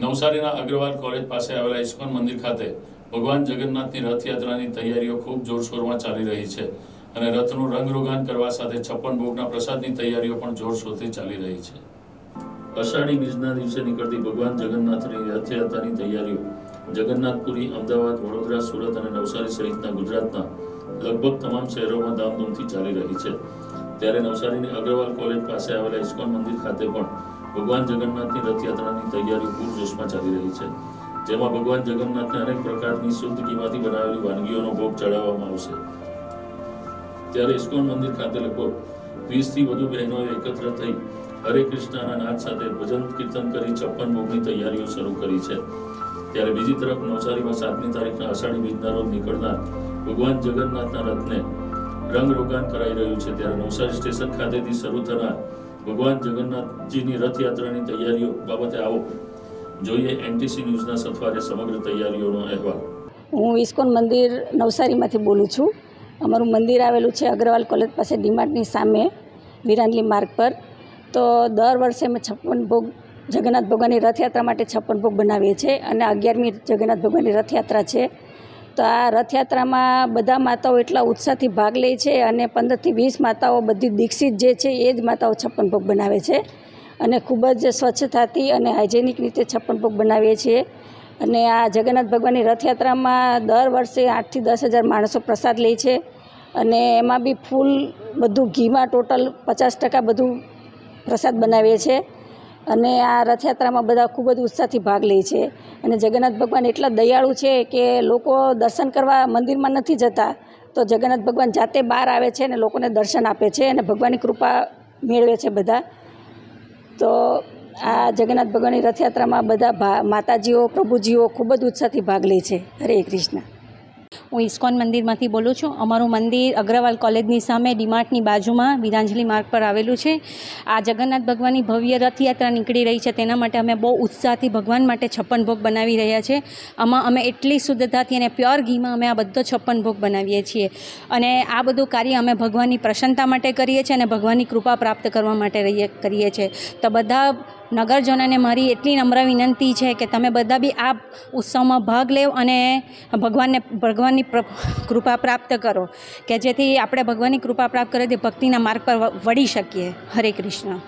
નવસારીના અગ્રવાલ કોલેજ પાસે આવેલા ઇસ્કોન મંદિર ખાતે ભગવાન જગન્નાથની રથયાત્રાની તૈયારીઓ ખૂબ જોરશોરમાં ચાલી રહી છે અને રથનું રંગરોગાન કરવા સાથે છપ્પન ભોગના પ્રસાદની તૈયારીઓ પણ જોરશોરથી ચાલી રહી છે. અષાઢી બીજના દિવસે નીકળતી ભગવાન જગન્નાથની રથયાત્રાની તૈયારીઓ જગન્નાથપુરી, અમદાવાદ, વડોદરા, સુરત અને નવસારી સહિતના ગુજરાતના લગભગ તમામ શહેરોમાં ધામધૂમથી ચાલી રહી છે. ત્યારે નવસારીની અગ્રવાલ કોલેજ પાસે આવેલા ઇસ્કોન મંદિર ખાતે પણ ભગવાન જગન્નાથની રથયાત્રાની તૈયારીઓ પૂરજોશમાં ચાલી રહી છે. જેમાં ભગવાન જગન્નાથને અનેક પ્રકારની શુદ્ધ ઘીમાંથી બનાવેલી વાનગીઓનો ભોગ ચડાવવામાં આવશે. ત્યારે ઇસ્કોન મંદિર ખાતે લગભગ વીસથી વધુ બહેનોએ એકત્ર થઈ હરે કૃષ્ણના નાદ સાથે ભજન કીર્તન કરી છપ્પન ભોગની તૈયારીઓ શરૂ કરી છે. ત્યારે બીજી તરફ નવસારીમાં સાતમી તારીખના અષાઢી બીજના રોજ નીકળનાર ભગવાન જગન્નાથના રથને રંગરોગાન કરાઈ રહ્યું છે. ત્યારે નવસારી સ્ટેશન ખાતેથી શરૂ થનાર ભગવાન જગન્નાથજીની રથયાત્રાની તૈયારીઓ બાબતે આવો. જોઈએ એનટીસી ન્યૂઝના સથવારે સમગ્ર તૈયારીઓનો અહેવાલ. હું ઇસ્કોન મંદિર નવસારીમાંથી બોલું છું. અમારું મંદિર આવેલું છે અગ્રવાલ કોલેજ પાસે ડીમાર્ટની સામે વિરાનલી માર્ગ પર. તો દર વર્ષે અમે છપ્પન ભોગ, જગન્નાથ ભગવાનની રથયાત્રા માટે છપ્પન ભોગ બનાવીએ છીએ અને અગિયારમી જગન્નાથ ભગવાનની રથયાત્રા છે. તો આ રથયાત્રામાં બધા માતાઓ એટલા ઉત્સાહથી ભાગ લે છે અને પંદરથી વીસ માતાઓ બધી દીક્ષિત જે છે એ જ માતાઓ છપ્પન ભોગ બનાવે છે અને ખૂબ જ સ્વચ્છતાથી અને હાઇજેનિક રીતે છપ્પન ભોગ બનાવીએ છીએ. અને આ જગન્નાથ ભગવાનની રથયાત્રામાં દર વર્ષે આઠથી દસ હજાર માણસો પ્રસાદ લે છે અને એમાં બી ફૂલ બધું ઘીમાં ટોટલ પચાસ ટકા બધું પ્રસાદ બનાવીએ છીએ. અને આ રથયાત્રામાં બધા ખૂબ જ ઉત્સાહથી ભાગ લે છે. અને જગન્નાથ ભગવાન એટલા દયાળુ છે કે લોકો દર્શન કરવા મંદિરમાં નથી જતા. તો જગન્નાથ ભગવાન જાતે બહાર આવે છે અને લોકોને દર્શન આપે છે અને ભગવાનની કૃપા મેળવે છે બધા. તો આ જગન્નાથ ભગવાનની રથયાત્રામાં બધા ભા, માતાજીઓ, પ્રભુજીઓ ખૂબ જ ઉત્સાહથી ભાગ લે છે. હરે કૃષ્ણ. હું ઇસ્કોન મંદિરમાંથી બોલું છું. અમારું મંદિર અગ્રવાલ કોલેજની સામે ડીમાર્ટની બાજુમાં વિરાંજલી માર્ગ પર આવેલું છે. આ જગન્નાથ ભગવાનની ભવ્ય રથયાત્રા નીકળી રહી છે. તેના માટે અમે બહુ ઉત્સાહથી ભગવાન માટે છપ્પન ભોગ બનાવી રહ્યા છે. આમાં અમે એટલી શુદ્ધતાથી અને પ્યોર ઘીમાં અમે આ બધો છપ્પન ભોગ બનાવીએ છીએ. અને આ બધું કાર્ય અમે ભગવાનની પ્રસન્નતા માટે કરીએ છીએ અને ભગવાનની કૃપા પ્રાપ્ત કરવા માટે રહીએ, કરીએ છીએ. તો બધા નગરજનોને મારી એટલી નમ્ર વિનંતી છે કે તમે બધા બી આ ઉત્સવમાં ભાગ લેવ અને ભગવાનને, ભગવાનની કૃપા પ્રાપ્ત કરો. કે જેથી આપણે ભગવાનની કૃપા પ્રાપ્ત કરીએ ભક્તિના માર્ગ પર વળી શકીએ. હરે કૃષ્ણ.